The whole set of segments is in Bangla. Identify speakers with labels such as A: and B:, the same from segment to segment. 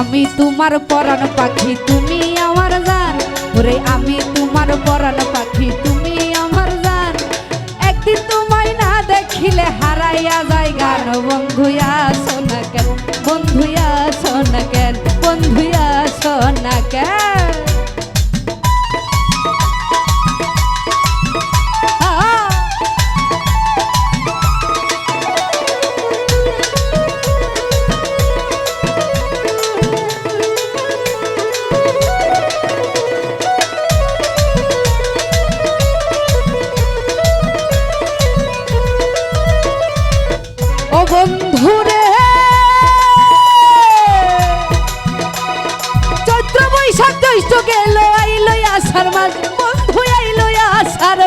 A: আমি তোমার পরাণ পাখি, তুমি আমার জান ওরে আমি তোমার পরাণ পাখি, তুমি আমার জান একদিন তোমায় না দেখিলে হারাইয়া যায় গান বন্ধুয়া বন্ধুরে চৈত্র বৈশাখ জ্যৈষ্ঠ গেল আইলো আষাঢ় মাস বন্ধু আইলো আষাঢ়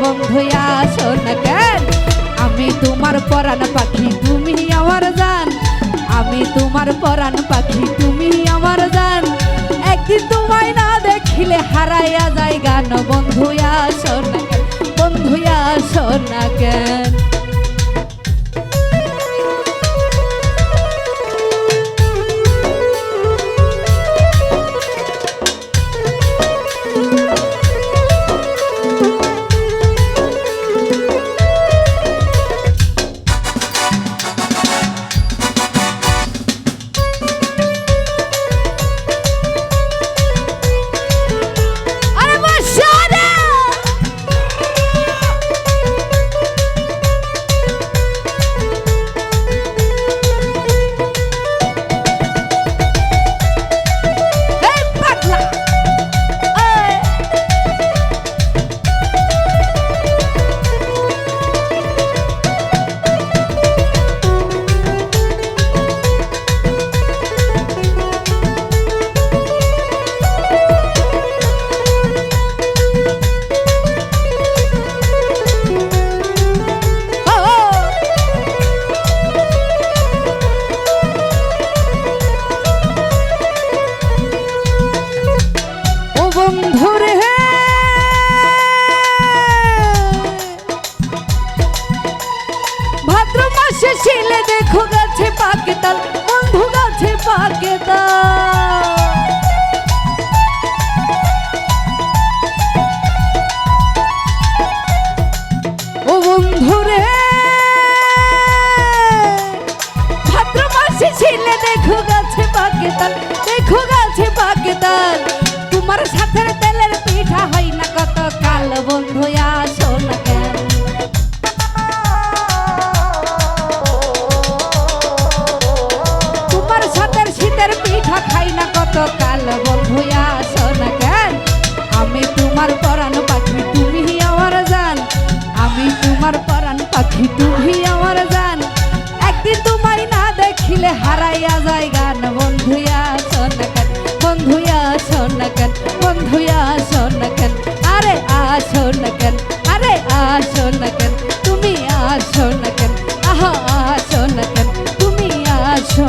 A: বন্ধু আসো না কেন আমি তোমার পরাণ পাখি, তুমি আমার জান। আমি তোমার পরাণ পাখি, তুমি আমার জান। একদিন তোমায় না দেখিলে হারাইয়া যায় গান বন্ধু আসো না কেন বন্ধু কেন ও হে। ভাদ্র মাসে ছেলে দেখো গাছে পাকে তাল। হারাইয়া যায় গান, বন্ধুয়া সোনাকান বন্ধুয়া সোনাকান বন্ধুয়া সোনাকান আরে আসো না কেন, আরে আসো না কেন, তুমি আসো না কেন, আহা আসো না কেন, তুমি আসো